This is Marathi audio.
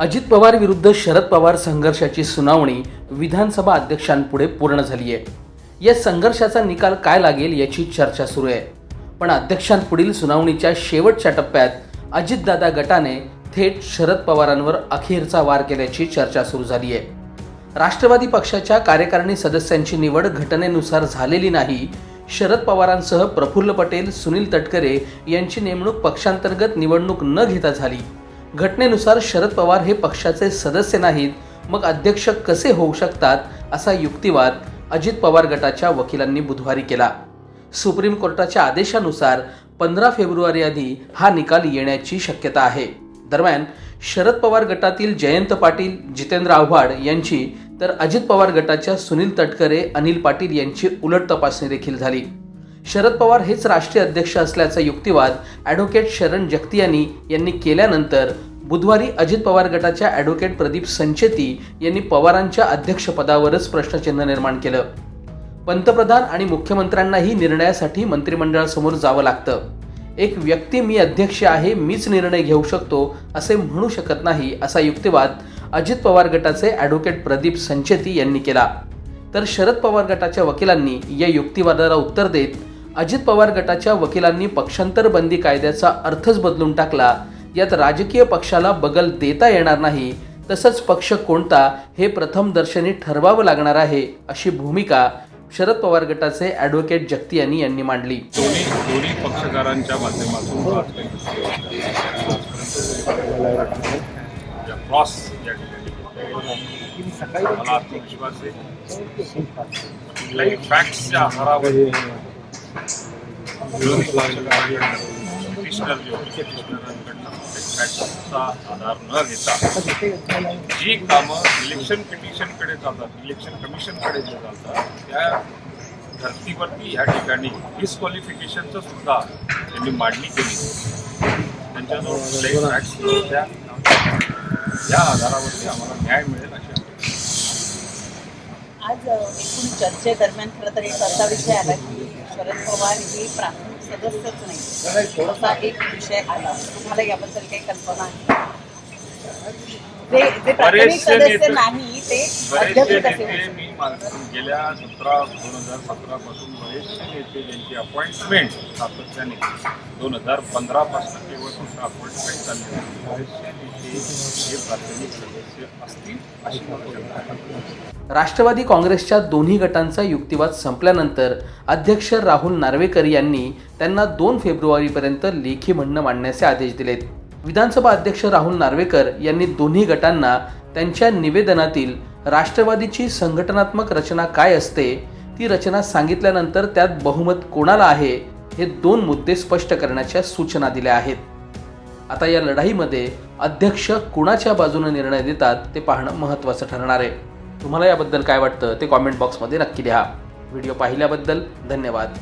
अजित पवार विरुद्ध शरद पवार संघर्षाची सुनावणी विधानसभा अध्यक्षांपुढे पूर्ण झाली आहे. या संघर्षाचा निकाल काय लागेल याची चर्चा सुरू आहे. पण अध्यक्षांपुढील सुनावणीच्या शेवटच्या टप्प्यात अजितदादा गटाने थेट शरद पवारांवर अखेरचा वार केल्याची चर्चा सुरू झाली आहे. राष्ट्रवादी पक्षाच्या कार्यकारिणी सदस्यांची निवड घटनेनुसार झालेली नाही. शरद पवारांसह प्रफुल्ल पटेल सुनील तटकरे यांची नेमणूक पक्षांतर्गत निवडणूक न घेता झाली. घटनेनुसार शरद पवार हे पक्षाचे सदस्य नाहीत. मग अध्यक्ष कसे होऊ शकतात असा युक्तिवाद अजित पवार गटाच्या वकिलांनी बुधवारी केला. सुप्रीम कोर्टाच्या आदेशानुसार पंधरा फेब्रुवारी आधी हा निकाल येण्याची शक्यता आहे. दरम्यान शरद पवार गटातील जयंत पाटील जितेंद्र आव्हाड यांची तर अजित पवार गटाच्या सुनील तटकरे अनिल पाटील यांची उलट तपासणी देखील झाली. शरद पवार हेच राष्ट्रीय अध्यक्ष असल्याचा युक्तिवाद ॲडव्होकेट शरण जगतियानी यांनी केल्यानंतर बुधवारी अजित पवार गटाच्या ॲडव्होकेट प्रदीप संचेती यांनी पवारांच्या अध्यक्षपदावरच प्रश्नचिन्ह निर्माण केलं. पंतप्रधान आणि मुख्यमंत्र्यांनाही निर्णयासाठी मंत्रिमंडळासमोर जावं लागतं. एक व्यक्ती मी अध्यक्ष आहे मीच निर्णय घेऊ शकतो असे म्हणू शकत नाही असा युक्तिवाद अजित पवार गटाचे ॲडव्होकेट प्रदीप संचेती यांनी केला. तर शरद पवार गटाच्या वकिलांनी या युक्तिवादाला उत्तर देत अजित पवार गटाच्या वकिलांनी पक्षांतर बंदी कायद्याचा अर्थच बदलून टाकला. यात राजकीय पक्षाला बगल देता येणार नाही. तसंच पक्ष कोणता हे प्रथम दर्शनी ठरवावं लागणार आहे अशी भूमिका शरद पवार गटाचे ॲडव्होकेट जगतियानी यांनी मांडली. दोन्ही दोन्ही पक्षकारांच्या माध्यमातून क्रॉस या ठिकाणी. मला आत्मविश्वास आहे. कुठल्याही फॅक्ट्सच्या आधारावर विरोधी पक्षकारांकडून आधार न घेता जी कामं इलेक्शन पिटिशनकडे जातात इलेक्शन कमिशनकडे जे जातात त्या धर्तीवरती ह्या ठिकाणी डिस्क्वालिफिकेशनचं सुद्धा त्यांनी मांडणी केली. त्यांच्याजवळ कुठल्याही फॅक्ट्स नव्हत्या या आधारावरती आम्हाला न्याय मिळेल अशी आज एकूण चर्चेदरम्यान खरं तर एक असा विषय आला की शरद पवार हे प्राथमिक सदस्यच नाही असा एक विषय आला. तुम्हाला याबद्दल काही कल्पना आहे? बरेचसे नेते- बरेचसे मी गेल्या सतरा दोन हजार सतरा पासून बरेचसे नेते ज्यांची अपॉइंटमेंट सातत्याने दोन हजार पंधरा पासून केवळ फक्त अपॉइंटमेंट चालली. बरेचसे नेते हे प्राथमिक सदस्य असतील अशी राष्ट्रवादी काँग्रेसच्या दोन्ही गटांचा युक्तिवाद संपल्यानंतर अध्यक्ष राहुल नार्वेकर यांनी त्यांना दोन फेब्रुवारीपर्यंत लेखी म्हणणं मांडण्याचे आदेश दिलेत. विधानसभा अध्यक्ष राहुल नार्वेकर यांनी दोन्ही गटांना त्यांच्या निवेदनातील राष्ट्रवादीची संघटनात्मक रचना काय असते ती रचना सांगितल्यानंतर त्यात बहुमत कोणाला आहे हे दोन मुद्दे स्पष्ट करण्याच्या सूचना दिल्या आहेत. आता या लढाईमध्ये अध्यक्ष कुणाच्या बाजूने निर्णय देतात ते पाहणं महत्त्वाचं ठरणार आहे. तुम्हाला याबद्दल काय वाटतं ते कॉमेंट बॉक्समध्ये नक्की लिहा. व्हिडिओ पाहिल्याबद्दल धन्यवाद.